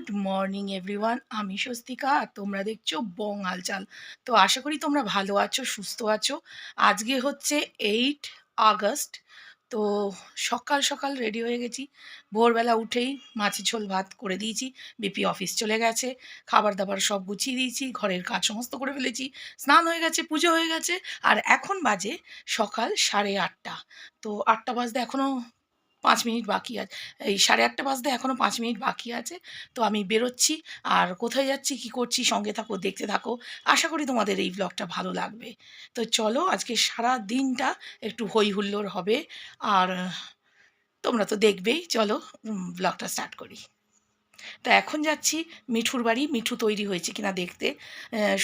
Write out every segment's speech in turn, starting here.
Good morning, everyone. আমি স্বস্তিকা, আর তোমরা দেখছ বং হালচাল তো আশা করি তোমরা ভালো আছো, সুস্থ আছো। আজকে হচ্ছে এইট আগস্ট, তো সকাল সকাল রেডি হয়ে গেছি। ভোরবেলা উঠেই মাছের ঝোল ভাত করে দিয়েছি। বিপি অফিস চলে গেছে খাবার দাবার সব গুছিয়ে দিয়েছি, ঘরের কাজ সমস্ত করে ফেলেছি, স্নান হয়ে গেছে, পুজো হয়ে গেছে, আর এখন বাজে সকাল সাড়ে আটটা। তো আটটা বাজতে এখনও পাঁচ মিনিট বাকি আছে এই সাড়ে আটটা বাজতে এখনও পাঁচ মিনিট বাকি আছে। তো আমি বেরোচ্ছি আর কোথায় যাচ্ছি, কি করছি সঙ্গে থাকো, দেখতে থাকো। আশা করি তোমাদের এই ব্লগটা ভালো লাগবে। তো চলো আজকে সারা দিনটা একটু হই হুল্লোড় হবে। আর তোমরা তো দেখবেই। চলো ব্লগটা স্টার্ট করি। তা এখন যাচ্ছি মিঠুর বাড়ি মিঠু তৈরি হয়েছে কিনা দেখতে।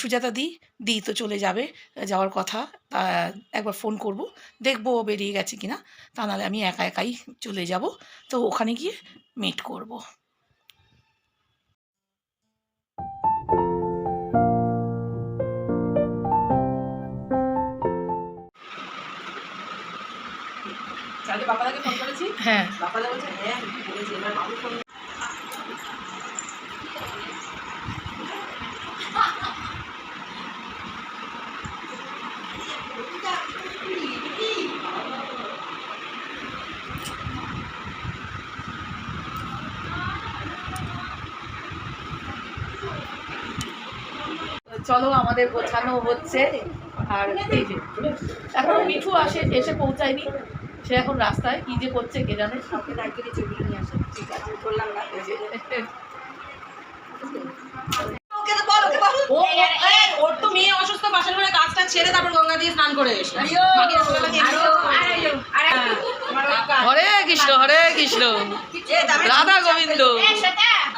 সুজাতা দি দি তো চলে যাবে যাওয়ার কথা তা একবার ফোন করব দেখব ও বেরিয়ে গেছে কিনা তা নাহলে আমি একা একাই চলে যাব। তো ওখানে গিয়ে মিট করব। হ্যাঁ বাপাদা বলছে হ্যাঁ আমি বলেছি এবার বাবু ফোন চলো আমাদের গোছানো হচ্ছে। আর এই যে এখনও মিঠু আসে এসে পৌঁছায়নি। সে এখন রাস্তায় কি যে করছে কে জানে। ওর তো মেয়ে অসুস্থ বাসার ঘরে কাজটা ছেড়ে তারপর গঙ্গা দিয়ে স্নান করে এসে। হরে কৃষ্ণ হরে কৃষ্ণ। রাধা গোবিন্দ। হ্যাঁ।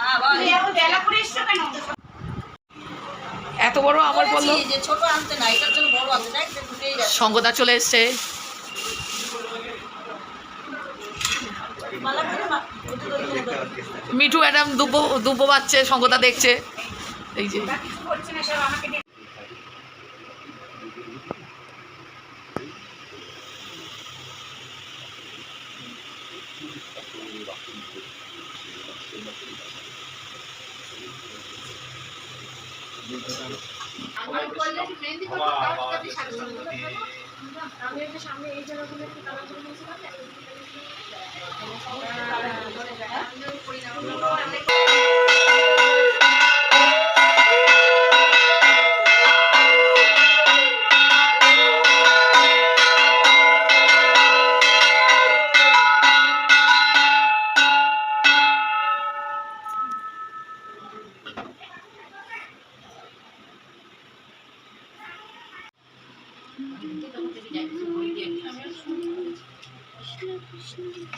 এত বড় আমার বলল? সঙ্গতা ছোট আনতে না এটার জন্য বড় আনতে দেখ যে দুটোই যাচ্ছে সঙ্গদা চলে এসছে। মালা করে মা- ওটা তো তুমি ওটা- মিঠু ম্যাডাম দুব্বো দুব্বো বাচ্চে সঙ্গদা দেখছে। এই যে।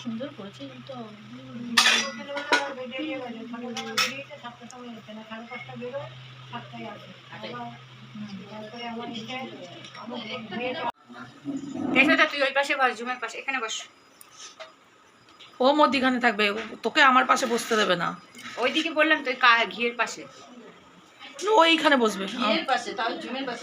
সুন্দর করেছে তো পেছনটা তুই ওই পাশে বস জুমের পাশে এখানে বস। ও মধ্যিখানে থাকবে তোকে আমার পাশে বসতে দেবে না। ওইদিকে বললাম তুই ঘিয়ের পাশে। ও এইখানে বসবে। বিয়ের পাশে তাহলে জুমের পাশে।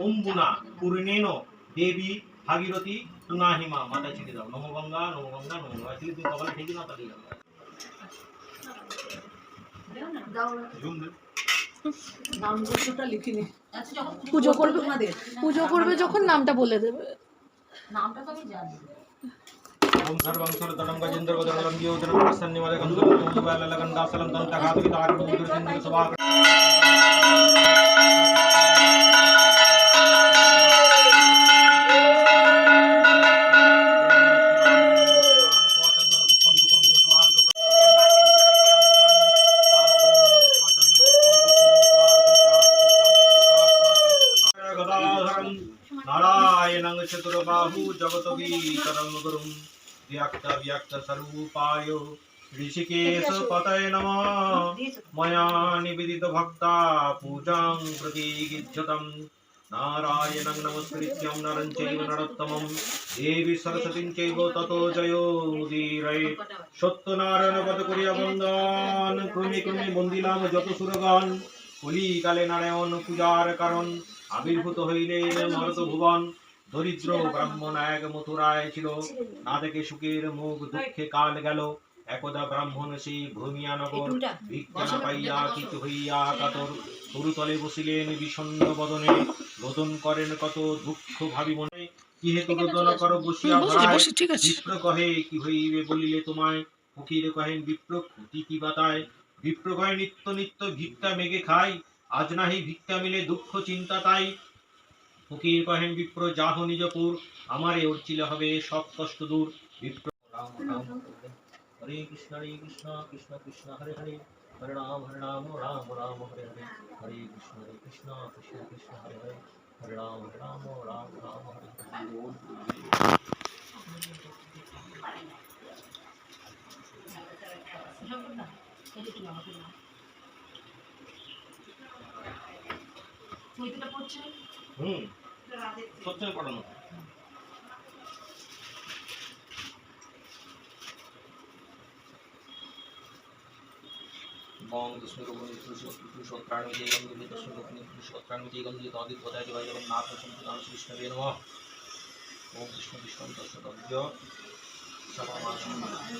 অম্বুনা পূর্ণেন দেবী ভাগীরথী তুনাহিমা মাথায় ছিটে দাও নমগঙ্গা নমগঙ্গা নমগঙ্গা ছিলি তুমি কপালে ঠেকে না তাহলে পুজো করবে যখন নামটা বলে দেবে। বাহু জগতবীতরঙ্গরুম ব্যক্ত ব্যক্ত স্বরূপায় ঋষিকেশ পতয় নম ময়া নিবেদিত ভক্তা পূজাং প্রতি গিজ্জতম নারায়ণং নমস্কৃত্যং নরং চৈব নরোত্তমং দেবী সরস্বতীং চৈব ততো জয়োদীরয়ে সত্যনারায়ণ পদ করিয়া বন্দন ক্রমে ক্রমে বন্দিলাম যত সুরগণ কলিকালে নারায়ণ পূজার কারণ আবির্ভূত হইলেন মরত ভুবন দরিদ্র ব্রাহ্মণ এক মথুরায় ছিল। না। দেখে সুখের মুখ দুঃখে কাল গেল। একদা ব্রাহ্মণ সেই ভূমিয়া নগর ভিক্ষা পাইয়া কিছু হইয়া কাতর তরুতলে বসিলেন বিষণ্ণ বদনে। রোদন করেন কত দুঃখ ভাবি মনে। কি হেতু রোদন কর বসিয়া বসে ভাই। বসে ঠিক আছে। বিপ্র কহে কি হইবে বলিলে তোমায়? ফকির কহেন বিপ্র ক্ষতি কি বাতায় বিপ্র কহে নিত্য নিত্য ভিক্ষা মেঘে খাই। আজ নাহি ভিক্ষা মিলে দুঃখ চিন্তা তাই। ফকির কহেন, বিপ্র যাহ নিজপুর আমারে অর্চিলে হবে সব কষ্ট দূর। বিপ্র, রাম রাম হরে কৃষ্ণ হরে কৃষ্ণ কৃষ্ণ কৃষ্ণ, হরে হরে। হরে রাম হরে রাম রাম রাম, হরে হরে। হরে কৃষ্ণ হরে কৃষ্ণ কৃষ্ণ কৃষ্ণ, হরে হরে। হরে রাম হরে রাম রাম রাম, হরে হরে। হুম। সত্যি পড়ানো। বং পুরুষোত্তরাণী জয় গন্ধি কৃষ্ণগোবিন্দ পুরুষোত্তরাণী জয় গন্ধি তদিত পদায় জয় জগন্নাথ সম্পূর্ণ কৃষ্ণবে নমঃ ওম কৃষ্ণ কৃষ্ণ দর্শকব্য। সমামাসন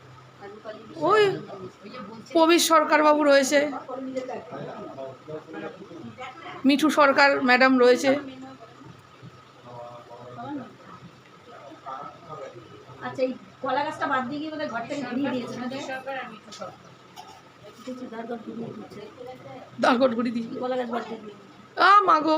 ওই প্রবীর সরকার বাবু রয়েছে। মিঠু সরকার ম্যাডাম রয়েছে। আচ্ছা এই কলা গাছটা বাদ দিয়ে গিয়ে বোধহয় ঘরটাকে ঘুরিয়ে দিয়েছে না ঘুরিয়ে দিচ্ছে দরগট ঘুরি দি কলা গাছ বাদ দিয়ে দিয়ে আ মাগো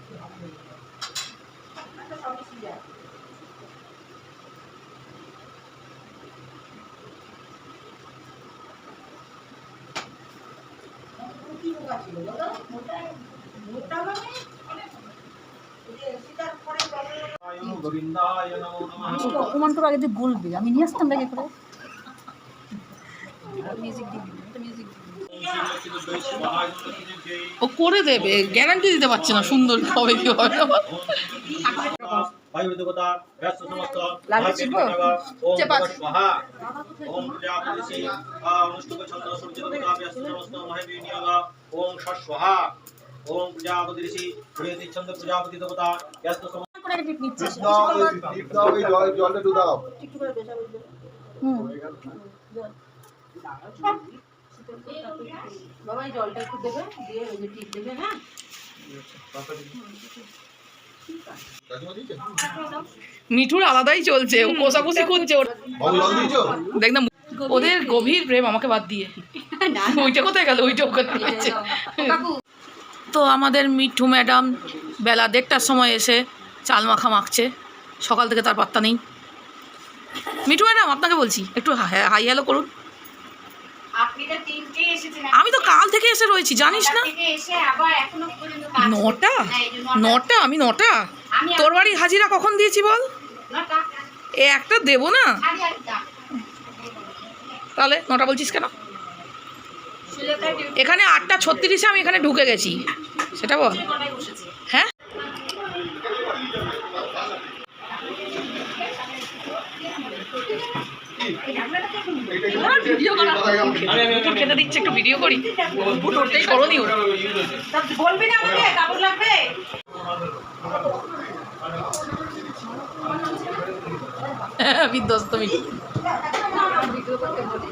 অপমান করে আগে তুই বলবি আমি নিয়ে আসতাম ব্যাগে করে। মিউজিক মিউজিক ও করে দেবে গ্যারান্টি দিতে পারছে না সুন্দর হবে কি হবে? ওম প্রজাপতি ব্যস্ত প্রজাপতি ছন্দ প্রজাপতি দেবতা জলটা একটু দাও হুম। বাবা জলটা একটু দেবে দিয়ে ওই যে টিপ দেবে হ্যাঁ? মিঠুর আলাদাই চলছে ও কোষাকুষি খুঁজছে দেখ না ওদের গভীর প্রেম আমাকে বাদ দিয়ে। ওইটা কোথায় গেল? ওইটা ওখানে তো আমাদের মিঠু ম্যাডাম বেলা দেড়টার সময় এসে চাল মাখা মাখছে। সকাল থেকে তার পাত্তা নেই। মিঠু ম্যাডাম আপনাকে বলছি একটু হাই হ্যালো করুন। আমি তো কাল থেকে এসে রয়েছি জানিস না? নটা। নটা। আমি নটা? তোর বাড়ি হাজিরা কখন দিয়েছি বল? এ একটা দেবো না? তাহলে নটা বলছিস কেন? এখানে আটটা ছত্রিশে আমি এখানে ঢুকে গেছি। সেটা বল। ভিডিও করা। পুতুল খেতে দিচ্ছি একটু ভিডিও করি। পুতুলটাই করণীয় বলবি না আমাকে কাপড় লাগবে? বিধ্বস্ত মিলি ভিডিও করতে বলি।